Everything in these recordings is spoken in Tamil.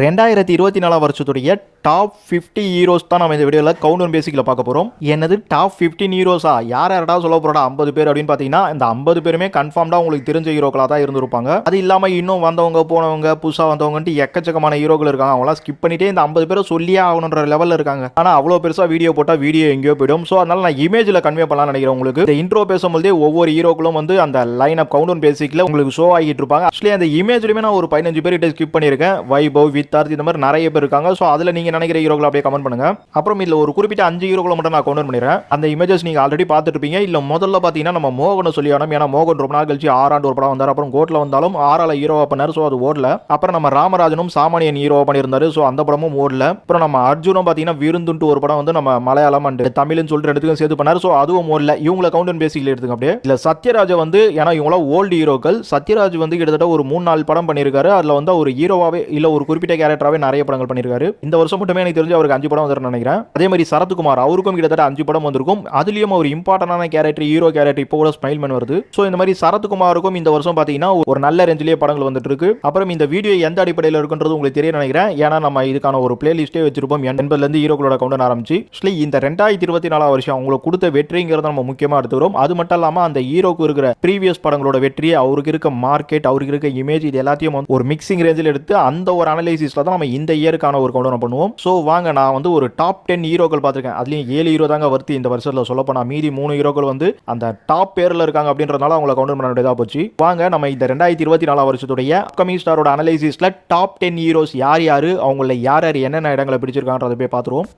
ரெண்டாயிரத்தி இருபத்தி நாலாம் வருஷத்துடைய டாப் ஃபிஃப்டி ஹீரோஸ் தான் நம்ம இந்த வீடியோவில் கவுண்டர் பேசிக்கில் பார்க்க போகிறோம் என்னது? டாப் ஃபிஃப்டின் ஹீரோஸா யார் யாரடா சொல்ல போகிறா ஐம்பது பேர் அப்படின்னு பார்த்தீங்கன்னா இந்த ஐம்பது பேருமே கன்ஃபார்ம்டாக உங்களுக்கு தெரிஞ்ச ஹீரோக்களாக தான் இருந்திருப்பாங்க. அது இல்லாமல் இன்னும் வந்தவங்க போனவங்க புதுசாக வந்தவங்கன்ட்டு எக்கச்சக்கமான ஹீரோக்கள் இருக்காங்க. அவங்களாம் ஸ்கிப் பண்ணிட்டே இந்த ஐம்பது பேரை சொல்லியே ஆகணுன்ற லெவலில் இருக்காங்க. ஆனால் அவ்வளோ பெருசாக வீடியோ போட்டால் வீடியோ எங்கேயோ போயிடும். ஸோ அதனால் நான் இமேஜில் கன்வே பண்ணலாம்னு நினைக்கிறேன் உங்களுக்கு. இந்த இன்ட்ரோ பேசும்போதே ஒவ்வொரு ஹீரோக்களும் வந்து அந்த லைன் அப் கவுண்ட் பேசிக்கில் உங்களுக்கு ஷோ ஆகிட்டு இருப்பாங்க. ஆக்சுவலி அந்த இமேஜ்லையுமே நான் ஒரு பதினஞ்சு பேர்கிட்ட ஸ்கிப் பண்ணியிருக்கேன். வைபவ் சித்தார்த் இந்த மாதிரி நிறைய பேர் இருக்காங்க. ஸோ அதில் நீங்கள் நினைக்கிற ஹீரோக்களை அப்படியே கமெண்ட் பண்ணுங்க. அப்புறம் இதில் ஒரு குறிப்பிட்ட அஞ்சு ஹீரோக்களை மட்டும் நான் கவுண்டர் பண்ணிடுறேன். அந்த இமேஜஸ் நீங்கள் ஆல்ரெடி பார்த்துருப்பீங்க இல்லை முதல்ல பார்த்தீங்கன்னா நம்ம மோகனை சொல்லி ஆனோம் ஏன்னா மோகன் ரொம்ப நாள் கழிச்சு ஆறாண்டு ஒரு படம் வந்தார். அப்புறம் கோட்டில் வந்தாலும் ஆறால ஹீரோவாக பண்ணார். ஸோ அது ஓடல. அப்புறம் நம்ம ராமராஜனும் சாமானியன் ஹீரோவாக பண்ணியிருந்தாரு. ஸோ அந்த படமும் ஓடல. அப்புறம் நம்ம அர்ஜுனும் பார்த்தீங்கன்னா விருந்துன்ட்டு ஒரு படம் வந்து நம்ம மலையாளம் அண்ட் தமிழ்னு சொல்லிட்டு ரெண்டுத்துக்கும் சேர்த்து பண்ணார். ஸோ அதுவும் ஓடல. இவங்கள கவுண்ட் அண்ட் பேசிக்கல எடுத்துங்க அப்படியே. இல்லை சத்யராஜை வந்து ஏன்னா இவங்களாம் ஓல்டு ஹீரோக்கள் சத்யராஜ் வந்து கிட்டத்தட்ட ஒரு மூணு நாலு படம் பண்ணியிருக்காரு. அதில் வந்து ஒரு ஹீரோவாகவே இல்லை ஒரு குறிப்பிட்ட கேரக்டராகவே நிறைய படங்கள் பண்ணியிருக்காரு. இந்த வருஷம் மட்டுமே எனக்கு தெரிஞ்சு அவருக்கு அஞ்சு படம் வந்துருன்னு நினைக்கிறேன். அதே மாதிரி சரத்குமார் அவருக்கும் கிட்டத்தட்ட அஞ்சு படம் வந்திருக்கும். அதுலயும் ஒரு இம்பார்ட்டன்டான கேரக்டர் ஹீரோ கேரக்டர் இப்போ கூட ஸ்மைல் மேன் வருது. ஸோ இந்த மாதிரி சரத்குமாருக்கும் இந்த வருஷம் பார்த்தீங்கன்னா ஒரு நல்ல ரேஞ்சிலேயே படங்கள் வந்துட்டு இருக்கு அப்புறம் இந்த வீடியோ எந்த அடிப்படையில் இருக்குன்றது உங்களுக்கு தெரிய நினைக்கிறேன். ஏன்னா நம்ம இதுக்கான ஒரு பிளேலிஸ்ட்டே வச்சிருப்போம். எண்பதுலேருந்து ஹீரோக்களோட கவுண்டன் ஆரம்பிச்சு. ஆக்சுவலி இந்த ரெண்டாயிரத்தி இருபத்தி நாலாம் வருஷம் அவங்களுக்கு கொடுத்த வெற்றிங்கிறத நம்ம முக்கியமாக எடுத்துக்கிறோம் அது மட்டும் இல்லாமல் அந்த ஹீரோக்கு இருக்கிற ப்ரீவியஸ் படங்களோட வெற்றி அவருக்கு இருக்க மார்க்கெட் அவருக்கு இருக்க இமேஜ் இது எல்லாத்தையும் ஒரு மிக்சிங் ரேஞ்சில் எடுத்து அந்த ஒரு சீரீஸில் தான் நம்ம இந்த இயருக்கான ஒரு கவுண்ட் பண்ணுவோம். ஸோ வாங்க நான் வந்து ஒரு டாப் டென் ஹீரோக்கள் பார்த்துருக்கேன். அதுலேயும் ஏழு ஹீரோ தாங்க வருத்தி இந்த வருஷத்தில் சொல்ல போனால் மீதி மூணு ஹீரோக்கள் வந்து அந்த டாப் பேரில் இருக்காங்க அப்படின்றதுனால அவங்களை கவுண்டர் பண்ண வேண்டியதாக போச்சு. வாங்க நம்ம இந்த ரெண்டாயிரத்தி இருபத்தி நாலாம் வருஷத்துடைய அப்கமிங் ஸ்டாரோட அனலைசிஸில் டாப் டென் ஹீரோஸ் யார் யார் அவங்கள யார் யார் என்னென்ன இடங்களை பிடிச்சிருக்கான்றதை போய் பார்த்துருவோம்.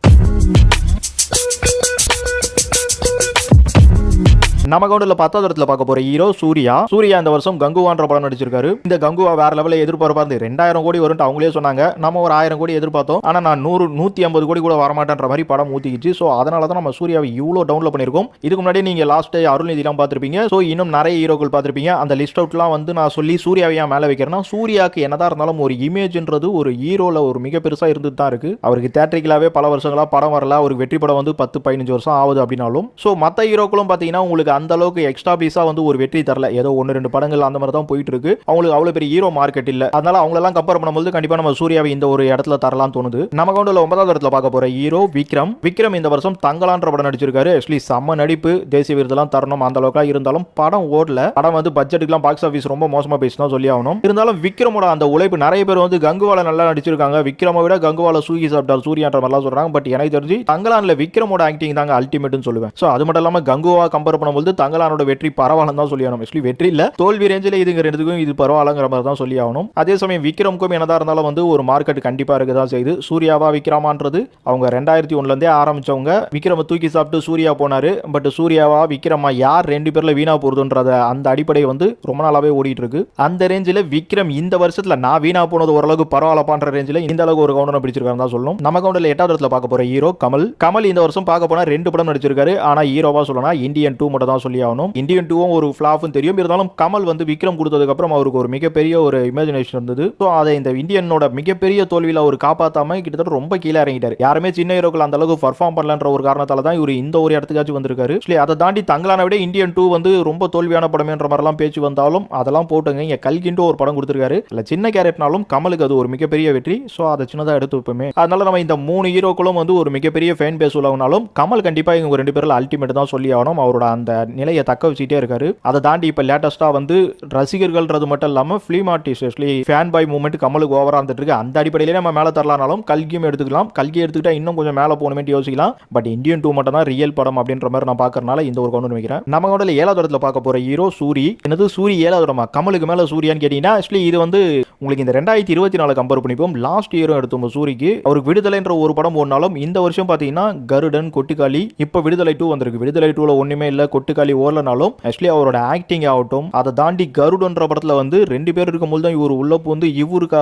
நம்ம கவுண்டில் பத்தாவது இடத்துல பார்க்க போற ஹீரோ சூர்யா. சூர்யா இந்த வருஷம் கங்குவான்ற படம் நடிச்சிருக்காரு. இந்த கங்குவா வேற லெவலில் எதிர்பார்ப்பா இருந்து ரெண்டாயிரம் கோடி வரும் அவங்களே சொன்னாங்க. நம்ம ஒரு ஆயிரம் கோடி எதிர்பார்த்தோம். ஆனா நான் நூறு நூத்தி ஐம்பது கோடி கூட வரமாட்டேன்ற மாதிரி படம் ஊத்திக்கிச்சு. ஸோ அதனால தான் நம்ம சூர்யாவை இவ்வளோ டவுன்ல பண்ணியிருக்கோம். இதுக்கு முன்னாடி நீங்க லாஸ்ட் அருள்நிதிலாம் பார்த்திருப்பீங்க. ஸோ இன்னும் நிறைய ஹீரோக்கள் பார்த்திருப்பீங்க. அந்த லிஸ்ட் அவுட்லாம் வந்து நான் சொல்லி சூர்யாவை ஏன் மேலே வைக்கிறேன்னா சூர்யாவுக்கு என்னதான் இருந்தாலும் ஒரு இமேஜ்ன்றது ஒரு ஹீரோல ஒரு மிக பெருசா இருந்துட்டு தான் இருக்கு. அவருக்கு தேட்டரிக்கலாவே பல வருஷங்களா படம் வரல. அவருக்கு வெற்றி படம் வந்து பத்து பதினஞ்சு வருஷம் ஆகுது அப்படின்னாலும். ஸோ மற்ற ஹீரோக்களும் பார்த்தீங்கன்னா உங்களுக்கு அந்த அளவுக்கு எக்ஸ்ட்ரா பீஸா வந்து ஒரு வெற்றி தரல. ஏதோ ஒன்று ரெண்டு படங்கள் அந்த மாதிரி தான் போயிட்டு இருக்கு அவங்களுக்கு அவ்வளோ பெரிய ஹீரோ மார்க்கெட் இல்ல. அதனால அவங்களெல்லாம் கம்பேர் பண்ணும்போது கண்டிப்பா நம்ம சூர்யாவை இந்த ஒரு இடத்துல தரலாம் தோணுது. நம்ம கவுண்டில் ஒன்பதாவது இடத்துல பார்க்க போற ஹீரோ விக்ரம். விக்ரம் இந்த வருஷம் தங்கலான்ற படம் நடிச்சிருக்காரு. ஆக்சுவலி செம்ம நடிப்பு. தேசிய விருதெல்லாம் தரணும். அந்த அளவுக்கு இருந்தாலும் படம் ஓடல. படம் வந்து பட்ஜெட்டுக்குலாம் பாக்ஸ் ஆஃபீஸ் ரொம்ப மோசமா பேசி தான் சொல்லி ஆகணும். இருந்தாலும் விக்ரமோட அந்த உழைப்பு நிறைய பேர் வந்து கங்குவால நல்லா நடிச்சிருக்காங்க. விக்ரமை விட கங்குவால சூகி சாப்பிட்டார் சூர்யான்ற மாதிரிலாம் சொல்றாங்க. பட் எனக்கு தெரிஞ்சு தங்கலான்ல விக்ரமோட ஆக்டிங் தாங்க அல்டிமேட்னு சொல்லுவேன். ஸோ அது மட்டும் இல்லாம கங்குவா கம்பேர் பண்ணும்போது தங்கலானோட வெற்றி பரவாயில்லன்னு தான் சொல்லி ஆகணும் ஆக்சுவலி வெற்றி இல்ல. தோல்வி ரேஞ்சில் இதுங்க ரெண்டுக்கும் இது பரவாயில்லங்கிற மாதிரி தான் சொல்லி ஆகணும் அதே சமயம் விக்ரமுக்கும் என்னதான் இருந்தாலும் வந்து ஒரு மார்க்கெட் கண்டிப்பா இருக்க தான் செய்யுது. சூர்யாவா விக்ரமான்றது அவங்க ரெண்டாயிரத்தி ஒண்ணுல ஆரம்பிச்சவங்க. விக்ரம தூக்கி சாப்பிட்டு சூர்யா போனாரு. பட் சூர்யாவா விக்ரமா யார் ரெண்டு பேர்ல வீணா போறதுன்றத அந்த அடிப்படை வந்து ரொம்ப நாளாவே ஓடிட்டு இருக்கு அந்த ரேஞ்சில் விக்ரம் இந்த வருஷத்துல நான் வீணா போனது ஓரளவுக்கு பரவாயில்லப்பான்ற ரேஞ்சில் இந்த அளவுக்கு ஒரு கவுண்டனை பிடிச்சிருக்காரு தான் சொல்லணும். நம்ம கவுண்டில் எட்டாவது இடத்துல பார்க்க போற ஹீரோ கமல். கமல் இந்த வருஷம் பார்க்க போனா ரெண்டு படம் நடிச்சிருக்காரு. ஆனா ஹீரோவா சொல்லணும் இந்தியன் டூ மட்டும் தான் சொல்லி ஆகணும் இந்தியன் டூவும் ஒரு ஃபிளாஃப்னு தெரியும். இருந்தாலும் கமல் வந்து விக்ரம் கொடுத்ததுக்கு அப்புறம் அவருக்கு ஒரு மிகப்பெரிய ஒரு இமேஜினேஷன் இருந்தது. ஸோ அதை இந்த இந்தியனோட மிகப்பெரிய தோல்வியில் அவர் காப்பாற்றாம கிட்டத்தட்ட ரொம்ப கீழே இறங்கிட்டார். யாருமே சின்ன ஹீரோக்கள் அந்த அளவுக்கு பர்ஃபார்ம் பண்ணலன்ற ஒரு காரணத்தால தான் இவர் இந்த ஒரு இடத்துக்காச்சும் வந்திருக்காரு. Actually, அதை தாண்டி தங்களான விட இந்தியன் டூ வந்து ரொம்ப தோல்வியான படமேன்ற மாதிரிலாம் பேச்சு வந்தாலும் அதெல்லாம் போட்டுங்க. இங்கே கல்கின்ட்டு ஒரு படம் கொடுத்துருக்காரு. இல்லை சின்ன கேரட்னாலும் கமலுக்கு அது ஒரு மிகப்பெரிய வெற்றி. ஸோ அதை சின்னதாக எடுத்து வைப்போமே. அதனால நம்ம இந்த மூணு ஹீரோக்களும் வந்து ஒரு மிகப்பெரிய ஃபேன் பேஸ் உள்ளவனாலும் கமல் கண்டிப்பாக இவங்க ரெண்டு பேரில் அல்டிமேட் தான் சொல்லி ஆகணும் அவரோட அந்த நிலையை தக்க வச்சுட்டே இருக்காரு. அதை தாண்டி இப்போ லேட்டஸ்ட்டாக வந்து ரசிகர்கள்ன்றது மட்டும் இல்லாமல் ஃபிலிம் ஆர்டிஸ்ட் எஸ்லி ஃபேன் பாய் மூமெண்ட் கமலுக்கு ஓவராக இருந்துட்டு இருக்கு. அந்த அடிப்படையிலே நம்ம மேலே தரலானாலும் கல்கியும் எடுத்துக்கலாம். கல்கி எடுத்துக்கிட்டா இன்னும் கொஞ்சம் மேலே போகணுமே யோசிக்கலாம். பட் இந்தியன் டூ மட்டும் தான் ரியல் படம் அப்படின்ற மாதிரி நான் பார்க்கறனால இந்த ஒரு கொண்டு வைக்கிறேன் நம்ம கொண்டு ஏழாவது இடத்துல பார்க்க போகிற ஹீரோ சூரி. என்னது சூரி ஏழாவது இடமா? கமலுக்கு மேலே சூரியான்னு கேட்டிங்கன்னா ஆக்சுவலி இது வந்து உங்களுக்கு இந்த ரெண்டாயிரத்தி இருபத்தி நாலு கம்பேர் பண்ணிப்போம். லாஸ்ட் இயரும் எடுத்தோம் சூரிக்கு. அவருக்கு விடுதலைன்ற ஒரு படம் ஓடினாலும் இந்த வருஷம் பார்த்தீங்கன்னா கருடன் கொட்டுக்காளி. இப்போ விடுதலை டூ வந்திருக்கு. விடுதலை டூவில் ஒன்றுமே இல்லை. கொட்டு கொட்டுக்காளி ஓடலனாலும் ஆக்சுவலி அவரோட ஆக்டிங் ஆகட்டும் அதை தாண்டி கருடுன்ற படத்தில் வந்து ரெண்டு பேர் இருக்கும்போது தான் இவர் உள்ள வந்து இவருக்கு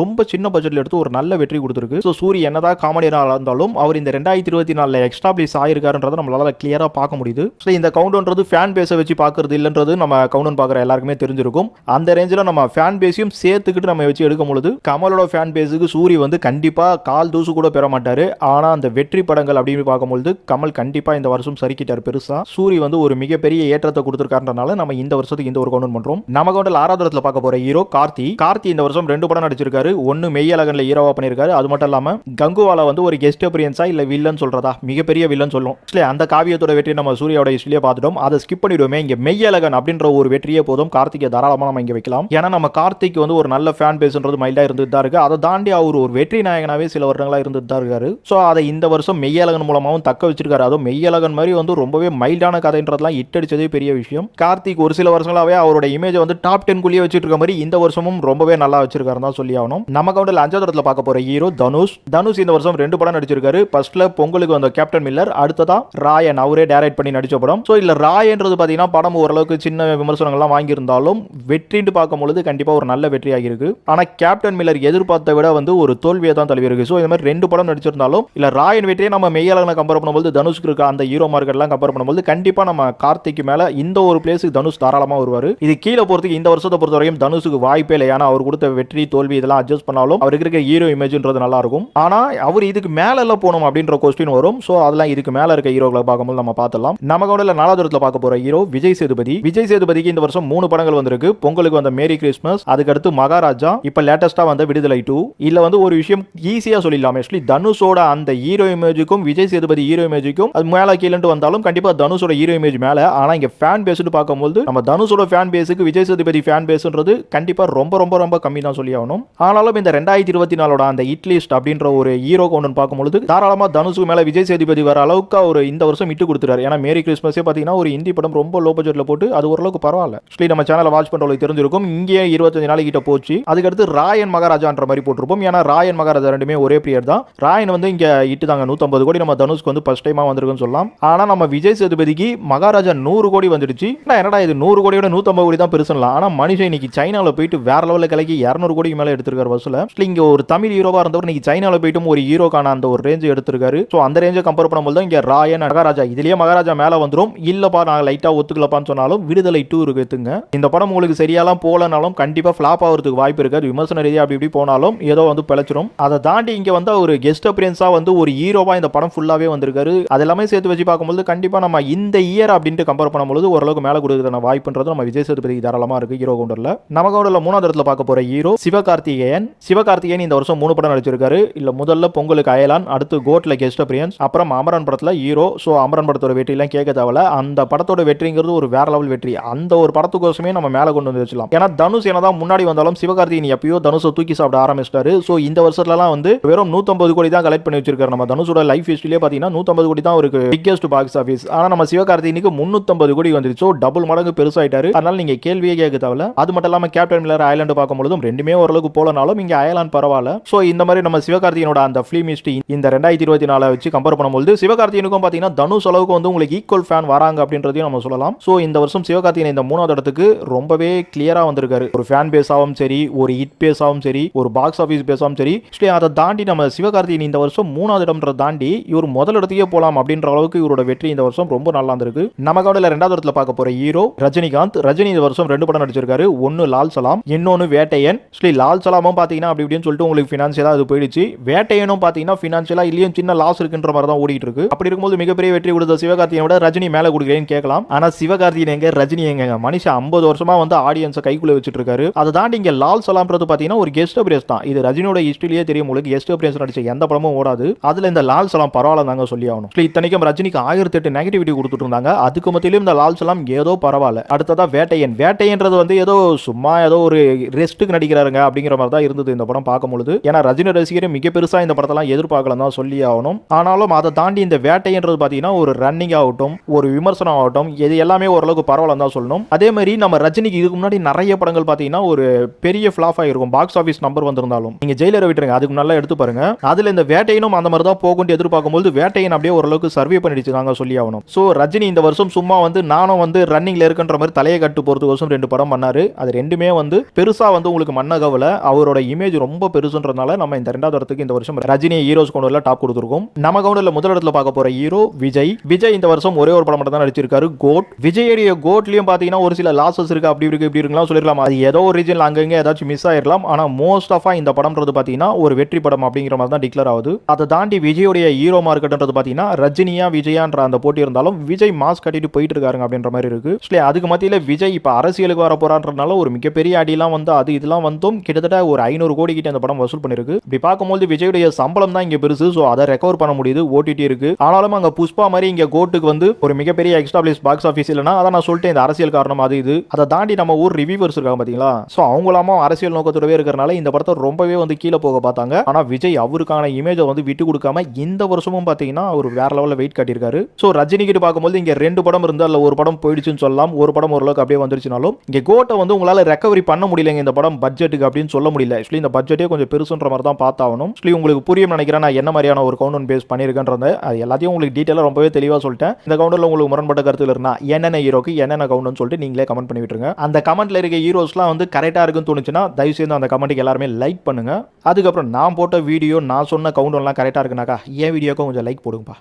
ரொம்ப சின்ன பட்ஜெட்டில் எடுத்து ஒரு நல்ல வெற்றி கொடுத்துருக்கு. ஸோ சூரி என்னதான் காமெடியாக இருந்தாலும் அவர் இந்த ரெண்டாயிரத்தி இருபத்தி நாலில் எக்ஸ்டாப்ளிஸ் ஆயிருக்காருன்றதை நம்மளால கிளியராக பார்க்க முடியுது. ஸோ இந்த கவுண்டன்றது ஃபேன் பேஸை வச்சு பார்க்கறது இல்லைன்றது நம்ம கவுண்டன் பார்க்குற எல்லாருக்குமே தெரிஞ்சிருக்கும். அந்த ரேஞ்சில் நம்ம ஃபேன் பேஸையும் சேர்த்துக்கிட்டு நம்ம வச்சு எடுக்கும் பொழுது கமலோட ஃபேன் பேஸுக்கு சூரி வந்து கண்டிப்பாக கால் தூசு கூட பெற மாட்டார். ஆனால் அந்த வெற்றி படங்கள் அப்படின்னு பார்க்கும்பொழுது கமல் கண்டிப்பாக இந்த வருஷம் சறுக்கிட்டார் பெருசாக சூரி வந்து ஒரு ஒரு மிகப்பெரிய ஏற்றத்தை கொடுத்துருக்காருனால நம்ம இந்த வருஷத்துக்கு இந்த ஒரு கவுண்ட் பண்றோம். நம்ம கவுண்டில் ஆறாவது இடத்துல பார்க்க போற ஹீரோ கார்த்தி. கார்த்தி இந்த வருஷம் ரெண்டு படம் நடிச்சிருக்காரு. ஒன்னு மெய்யழகன்ல ஹீரோவா பண்ணிருக்காரு அது மட்டும் இல்லாம கங்குவால வந்து ஒரு கெஸ்ட் அப்பியன்ஸா இல்ல வில்லன் சொல்றதா? மிகப்பெரிய வில்லன் சொல்லும் அந்த காவியத்தோட வெற்றி நம்ம சூர்யாவோட ஹிஸ்டரியே பார்த்துட்டோம். அதை ஸ்கிப் பண்ணிடுவோமே. இங்க மெய்யழகன் அப்படின்ற ஒரு வெற்றியே போதும். கார்த்திகை தாராளமா நம்ம இங்க வைக்கலாம். ஏன்னா நம்ம கார்த்திக் வந்து ஒரு நல்ல ஃபேன் பேஸ்ன்றது மைல்டா இருந்துட்டு தான் இருக்கு. அதை தாண்டி அவர் ஒரு வெற்றி நாயகனாவே சில வருடங்களா இருந்துட்டு தான் இருக்காரு. ஸோ அதை இந்த வருஷம் மெய்யழகன் மூலமாவும் தக்க வச்சிருக்காரு. அதுவும் மெய்யழகன் மாதிரி வந்து ரொம்பவே மைல்டான கதைன்றதுலாம் இட்டடிச்சதே பெரிய விஷயம். கார்த்திக் ஒரு சில வருஷங்களாவே அவரோட இமேஜை வந்து டாப் டென் குள்ளேயே வச்சுட்டு இருக்க மாதிரி இந்த வருஷமும் ரொம்பவே நல்லா வச்சிருக்காரு தான் சொல்லி ஆகணும். நம்ம கவுண்டில் அஞ்சாவது இடத்துல பார்க்க போற ஹீரோ தனுஷ். தனுஷ் இந்த வருஷம் ரெண்டு படம் நடிச்சிருக்காரு. ஃபர்ஸ்ட்ல பொங்கலுக்கு வந்த கேப்டன் மில்லர் அடுத்ததா ராயன். அவரே டைரக்ட் பண்ணி நடிச்ச படம். ஸோ இல்ல ராயன்றது பார்த்தீங்கன்னா படம் ஓரளவுக்கு சின்ன விமர்சனங்கள்லாம் வாங்கியிருந்தாலும் வெற்றின்னு பார்க்கும் பொழுது கண்டிப்பா ஒரு நல்ல வெற்றியாக இருக்கு. ஆனா கேப்டன் மில்லர் எதிர்பார்த்த விட வந்து ஒரு தோல்வியை தான் தழுவிருக்கு ஸோ இந்த மாதிரி ரெண்டு படம் நடிச்சிருந்தாலும் இல்ல ராயன் வெற்றியை நம்ம மெய்யாளர்களை கம்பேர் பண்ணும்போது தனுஷ்க்கு இருக்க அந்த ஹீரோ மார்க்கெட்லாம் கம்பேர் பண்ணும்போது கண்டிப்பா நம்ம கார்த்திக்கு மேல இந்த ஒரு பிளேஸுக்கு தனுஷ் தாராளமா வருவாரு. இது கீழே போறதுக்கு இந்த வருஷத்தை பொறுத்த வரைக்கும் தனுஷுக்கு வாய்ப்பே இல்லை. ஏன்னா அவர் கொடுத்த வெற்றி தோல்வி இதெல்லாம் அட்ஜஸ்ட் பண்ணாலும் அவருக்கு இருக்க ஹீரோ இமேஜ்ன்றது நல்லா இருக்கும். ஆனா அவர் இதுக்கு மேல எல்லாம் போகணும் அப்படின்ற கொஸ்டின் வரும். ஸோ அதெல்லாம் இதுக்கு மேல இருக்க ஹீரோக்களை பார்க்கும்போது நம்ம பார்த்தலாம் நம்ம கவுண்டில் நாலாவது பார்க்க போற ஹீரோ விஜய் சேதுபதி. விஜய் சேதுபதிக்கு இந்த வருஷம் மூணு படங்கள் வந்திருக்கு. பொங்கலுக்கு வந்த மேரி கிறிஸ்மஸ் அதுக்கடுத்து மகாராஜா இப்ப லேட்டஸ்டா வந்த விடுதலை டூ இல்ல வந்து ஒரு விஷயம் ஈஸியா சொல்லிடலாம். ஆக்சுவலி தனுஷோட அந்த ஹீரோ இமேஜுக்கும் விஜய் சேதுபதி ஹீரோ இமேஜுக்கும் அது மேல கீழே வந்தாலும் கண்டிப்பா தனுஷோட ஹீரோ இமேஜ் மேல. ஆனா இங்க ஃபேன் பேஸ்னு பார்க்கும்போது நம்ம தனுஷோட ஃபேன் பேஸுக்கு விஜய் சேதுபதி ஃபேன் பேஸ்ன்றது கண்டிப்பா ரொம்ப ரொம்ப ரொம்ப கம்மி தான் சொல்லி ஆகணும். ஆனாலும் இந்த ரெண்டாயிரத்தி இருபத்தி நாலோட அந்த இட்லிஸ்ட் அப்படின்ற ஒரு ஹீரோ ஒன்று பார்க்கும்பொழுது தாராளமா தனுஷுக்கு மேல விஜய் சேதுபதி வர அளவுக்கு அவர் இந்த வருஷம் இட்டு கொடுத்துறாரு ஏன்னா மேரி கிறிஸ்மஸே பார்த்தீங்கன்னா ஒரு ஹிந்தி படம் ரொம்ப லோ பட்ஜெட்ல போட்டு அது ஓரளவுக்கு பரவாயில்ல. ஆக்சுவலி நம்ம சேனலை வாட்ச் பண்றவங்களுக்கு தெரிஞ்சிருக்கும். இங்கே இருபத்தஞ்சு நாளைக்கு கிட்ட போச்சு. அதுக்கடுத்து ராயன் மகாராஜான்ற மாதிரி போட்டிருப்போம். ஏன்னா ராயன் மகாராஜா ரெண்டுமே ஒரே பிரியர் தான். ராயன் வந்து இங்க இட்டு தாங்க. நூத்தம்பது கோடி நம்ம தனுஷ்க்கு வந்து ஃபர்ஸ்ட் டைமா வந்திருக்குன்னு சொல்லலாம். ஆனா நம்ம விஜய் சேதுபதிக்கு மகாராஜா நூறு கோடி வந்துடுச்சு. ஆனால் என்னடா இது நூறு கோடியோட நூற்றம்பது கோடி தான் பெருசுலாம் ஆனால் மனுஷன் இன்னைக்கு சைனால போயிட்டு வேற லெவலில் கலக்கி இரநூறு கோடிக்கு மேலே எடுத்திருக்காரு பஸ்ஸில் Actually, இங்கே ஒரு தமிழ் ஹீரோவாக இருந்தவர் இன்னைக்கு சைனாவில் போயிட்டும் ஒரு ஹீரோக்கான அந்த ஒரு ரேஞ்சு எடுத்திருக்காரு. ஸோ அந்த ரேஞ்சை கம்பேர் பண்ணும்போது தான் இங்கே ராயன் மகாராஜா. இதுலயே மகாராஜா மேலே வந்துடும் இல்லைப்பா நான் லைட்டாக ஒத்துக்கலப்பான்னு சொன்னாலும் விடுதலை டூ இருக்குங்க இந்த படம் உங்களுக்கு சரியாலாம் போலனாலும் கண்டிப்பாக ஃப்ளாப் ஆகிறதுக்கு வாய்ப்பு இருக்காது. விமர்சன ரீதியாக அப்படி இப்படி போனாலும் ஏதோ வந்து பிழைச்சிரும். அதை தாண்டி இங்கே வந்து ஒரு கெஸ்ட் அப்பியன்ஸாக வந்து ஒரு ஹீரோவாக இந்த படம் ஃபுல்லாகவே வந்திருக்காரு. அது எல்லாமே சேர்த்து வச்சு பார்க்கும்போது கண்டிப்பாக நம்ம இந்த இயர் அப்படின்ட்டு கம்பேர் பண்ணும்போது ஓரளவுக்கு மேலே கொடுக்குறதான வாய்ப்புன்றது நம்ம விஜய் சேதுபதி தாராளமாக இருக்கு ஹீரோ கவுண்டரில் நம்ம கவுண்டரில் மூணாவது இடத்துல பார்க்க போற ஹீரோ சிவகார்த்திகேயன். சிவகார்த்திகேயன் இந்த வருஷம் மூணு படம் நடிச்சிருக்காரு. இல்லை முதல்ல பொங்கலுக்கு அயலான் அடுத்து கோட்ல கெஸ்ட் அப்பியன்ஸ் அப்புறம் அமரன் படத்தில் ஹீரோ ஸோ அமரன் படத்தோட வெற்றிலாம் கேட்க தேவையில்ல. அந்த படத்தோட வெற்றிங்கிறது ஒரு வேற லெவல் வெற்றி. அந்த ஒரு படத்துக்கோசமே நம்ம மேலே கொண்டு வந்து வச்சலாம் ஏன்னா தனுஷ் என்னதான் முன்னாடி வந்தாலும் சிவகார்த்திகேயன் எப்பயோ தனுஷை தூக்கி சாப்பிட ஆரம்பிச்சிட்டாரு. ஸோ இந்த வருஷத்துலலாம் வந்து வெறும் நூற்றம்பது கோடி தான் கலெக்ட் பண்ணி வச்சிருக்காரு நம்ம தனுஷோட லைஃப் ஹிஸ்ட்ரியிலே பார்த்தீங்கன்னா நூற்றம்பது கோடி தான் ஒரு பிக்கெஸ்ட் பாக்ஸ் ஆஃபீஸ் ஆனா நம்ம சிவகார்த்திகேயனுக்கு முன்னூத்தம்பது கோடி வந்துருச்சு. டபுள் மடங்கு பெருசாயிட்டாரு. அதனால நீங்க கேள்வியே கேட்க தேவையில்ல. அது மட்டும் இல்லாம கேப்டன் மில்லர் ஐலாண்டு பார்க்கும்பொழுதும் ரெண்டுமே ஓரளவுக்கு போலனாலும் இங்க அயலான் பரவாயில்ல. ஸோ இந்த மாதிரி நம்ம சிவகார்த்திகேயனோட அந்த ஃபிலிம் ஹிஸ்டரி இந்த ரெண்டாயிரத்தி இருபத்தி நாலு வச்சு கம்பேர் பண்ணும்போது சிவகார்த்திகேயனுக்கும் பாத்தீங்கன்னா தனுஷ் அளவுக்கு வந்து உங்களுக்கு ஈக்குவல் ஃபேன் வராங்க அப்படின்றதையும் நம்ம சொல்லலாம். ஸோ இந்த வருஷம் சிவகார்த்திகேயன் இந்த மூணாவது இடத்துக்கு ரொம்பவே கிளியரா வந்திருக்காரு. ஒரு ஃபேன் பேஸாகவும் சரி ஒரு ஹிட் பேஸாகவும் சரி ஒரு பாக்ஸ் ஆஃபீஸ் பேஸாகவும் சரி. அதை தாண்டி நம்ம சிவகார்த்திகேயன் இந்த வருஷம் மூணாவது இடம்ன்றதை தாண்டி இவர் முதல் இடத்துக்கே போலாம் அப்படின்ற அளவுக்கு இவரோட வெற்றி இந்த வருஷம் ரொம்ப நல்லா இருந்திருக்கு. நம்ம கவுண்டில் ரெண்டாவது இடத்துல பார்க்க போற ஹீரோ ரஜினிகாந்த். ரஜினி இந்த வருஷம் ரெண்டு படம் நடிச்சிருக்காரு. ஒன்னு லால் சலாம் இன்னொன்னு வேட்டையன். ஸ்ரீ லால் சலாமும் பாத்தீங்கன்னா அப்படி இப்படின்னு சொல்லிட்டு உங்களுக்கு ஃபினான்ஷியலாக அது போயிடுச்சு. வேட்டையனும் பார்த்தீங்கன்னா ஃபினான்ஷியலாக இல்லையும் சின்ன லாஸ் இருக்குன்ற மாதிரி தான் ஓடிட்டு இருக்கு. அப்படி இருக்கும்போது மிகப்பெரிய வெற்றி கொடுத்த சிவகார்த்தியை விட ரஜினி மேலே கொடுக்குறேன்னு கேட்கலாம். ஆனா சிவகார்த்தியின் எங்க ரஜினி எங்க? மனுஷன் ஐம்பது வருஷமா வந்து ஆடியன்ஸை கைக்குள்ள வச்சுட்டு இருக்காரு. அதை தாண்டி இங்க லால் சலாம்ன்றது பார்த்தீங்கன்னா ஒரு கெஸ்ட் அப்ரேஸ் தான். இது ரஜினியோட ஹிஸ்டரியிலேயே தெரியும் உங்களுக்கு. கெஸ்ட் அப்ரேஸ் நடிச்ச எந்த படமும் ஓடாது. அதுல இந்த லால் சலாம் பரவாயில்ல தாங்க சொல்லி ஆகணும். இத்தனைக்கும் ரஜினிக்கு ஆயிரத்தி எட்டு நெகட்டிவிட்டி கொடுத்துட்டு இருந்தாங்க. அதுக்கு மத்தியிலும் இந்த லால் சலாம் ஏதோ பரவாயில்ல. அடுத்ததாக வேட்டையன். வேட்டையன்றது வந்து ஏதோ சும்மா ஏதோ ஒரு ரெஸ்ட்டுக்கு நடிக்கிறாருங்க அப்படிங்கிற மாதிரி தான் இருந்தது இந்த படம் பார்க்கும்பொழுது ஏன்னா ரஜினி ரசிகர் மிக பெருசா இந்த படத்தெல்லாம் எதிர்பார்க்கலாம் தான் சொல்லி ஆகணும். ஆனாலும் அதை தாண்டி இந்த வேட்டைன்றது பார்த்தீங்கன்னா ஒரு ரன்னிங் ஆகட்டும் ஒரு விமர்சனம் ஆகட்டும் இது எல்லாமே ஓரளவுக்கு பரவாயில்ல தான் சொல்லணும். அதே மாதிரி நம்ம ரஜினிக்கு இதுக்கு முன்னாடி நிறைய படங்கள் பார்த்தீங்கன்னா ஒரு பெரிய ஃபிளாப் ஆகிருக்கும் பாக்ஸ் ஆஃபீஸ் நம்பர் வந்திருந்தாலும். நீங்க ஜெயிலரை விட்டுருங்க அதுக்கு நல்லா எடுத்து பாருங்க. அதுல இந்த வேட்டையனும் அந்த மாதிரி தான் போகும்னு எதிர்பார்க்கும்போது வேட்டையன் அப்படியே ஓரளவுக்கு சர்வே பண்ணிடுச்சு நாங்க சொல்லி ஆகணும். ஸோ ரஜினி இந்த வருஷம் சும்மா வந்து நானும் வந்து ரன்னிங்ல இருக்குன்ற மாதிரி தலையை கட்டு போறது வருஷம் ரெண்டு படம் பண்ணாரு. அது ரெண்டுமே வந்து பெருசா வந்து உங்களுக்கு மன்னகவில் அவரோட இமேஜ் ரொம்ப பெருசுன்றதுனால நம்ம இந்த ரெண்டாவது இடத்துக்கு இந்த வருஷம் ரஜினி ஹீரோஸ் கொண்டு டாப் கொடுத்துருக்கோம். நம்ம கவுண்டர்ல முதல் இடத்துல பார்க்க போற ஹீரோ விஜய். விஜய் இந்த வருஷம் ஒரே ஒரு படம் மட்டும் தான் நடிச்சிருக்காரு கோட் விஜயுடைய கோட்லயும் பாத்தீங்கன்னா ஒரு சில லாசஸ் இருக்கு. அப்படி இருக்கு இப்படி இருக்கலாம் சொல்லிருக்கலாம் அது ஏதோ ஒரு ரீஜன்ல அங்கங்க ஏதாச்சும் மிஸ் ஆயிரலாம் ஆனா மோஸ்ட் ஆஃப் இந்த படம்ன்றது பாத்தீங்கன்னா ஒரு வெற்றி படம் அப்படிங்கிற மாதிரி தான் டிக்ளேர் ஆகுது. அதை தாண்டி விஜயோடைய ஹீரோ மார்க்கெட்ன்றது பாத்தீங்கன்னா ரஜினியா விஜயான்ற அந்த போட்டி இருந்தாலும் விஜய் மாஸ் மாஸ் கட்டிட்டு போயிட்டு இருக்காருங்க அப்படின்ற மாதிரி இருக்கு. ஆக்சுவலி அதுக்கு மத்தியில் விஜய் இப்போ அரசியலுக்கு வர போறான்றனால ஒரு மிகப்பெரிய அடிலாம் வந்து அது இதெல்லாம் வந்தும் கிட்டத்தட்ட ஒரு ஐநூறு கோடி கிட்ட அந்த படம் வசூல் பண்ணிருக்கு இப்படி பார்க்கும்போது விஜயுடைய சம்பளம் தான் இங்க பெருசு. ஸோ அதை ரெக்கவர் பண்ண முடியுது. ஓடிடி இருக்கு. ஆனாலும் அங்க புஷ்பா மாதிரி இங்க கோட்டுக்கு வந்து ஒரு மிகப்பெரிய எக்ஸ்டாப்ளிஷ் பாக்ஸ் ஆஃபீஸ் இல்லைனா அதை நான் சொல்லிட்டேன் இந்த அரசியல் காரணம் அது இது. அதை தாண்டி நம்ம ஊர் ரிவியூவர்ஸ் இருக்காங்க பாத்தீங்களா? ஸோ அவங்களாம அரசியல் நோக்கத்தோடவே இருக்கிறனால இந்த படத்தை ரொம்பவே வந்து கீழே போக பார்த்தாங்க. ஆனா விஜய் அவருக்கான இமேஜை வந்து விட்டு கொடுக்காம இந்த வருஷமும் பாத்தீங்கன்னா அவர் வேற லெவலில் வெயிட் காட்டியிருக்காரு. ஸோ ரஜினி கிட்ட பார்க்கும்போது இங்க ரெண்டு படம் இருந்து அதில் ஒரு படம் போயிடுச்சுன்னு சொல்லலாம். ஒரு படம் ஓரளவுக்கு அப்படியே வந்துருச்சுனாலும் இங்கே கோட்டை வந்து உங்களால் ரெக்கவரி பண்ண முடியலங்க இந்த படம் பட்ஜெட்டுக்கு அப்படின்னு சொல்ல முடியல. ஆக்சுவலி இந்த பட்ஜெட்டே கொஞ்சம் பெருசுன்ற மாதிரி தான் பார்த்தாகணும். ஆக்சுவலி உங்களுக்கு புரியும் நினைக்கிறேன் நான் என்ன மாதிரியான ஒரு கவுண்ட் பேஸ் பண்ணியிருக்கேன்றது அது எல்லாத்தையும் உங்களுக்கு டீட்டெயிலாக ரொம்பவே தெளிவாக சொல்லிட்டேன். இந்த கவுண்டரில் உங்களுக்கு முரண்பட்ட கருத்தில் இருந்தால் என்னென்ன ஹீரோக்கு என்னென்ன கவுண்ட்னு சொல்லிட்டு நீங்களே கமெண்ட் பண்ணி விட்டுருங்க. அந்த கமெண்ட்ல இருக்க ஹீரோஸ்லாம் வந்து கரெக்டாக இருக்குன்னு தோணுச்சுன்னா தயவு செய்து அந்த கமெண்ட்டுக்கு எல்லாருமே லைக் பண்ணுங்க. அதுக்கப்புறம் நான் போட்ட வீடியோ நான் சொன்ன கவுண்டெல்லாம் கரெக்டாக இருக்குனாக்கா என் வீடியோக்கும் கொஞ்சம் லைக் போடுங்கப்பா.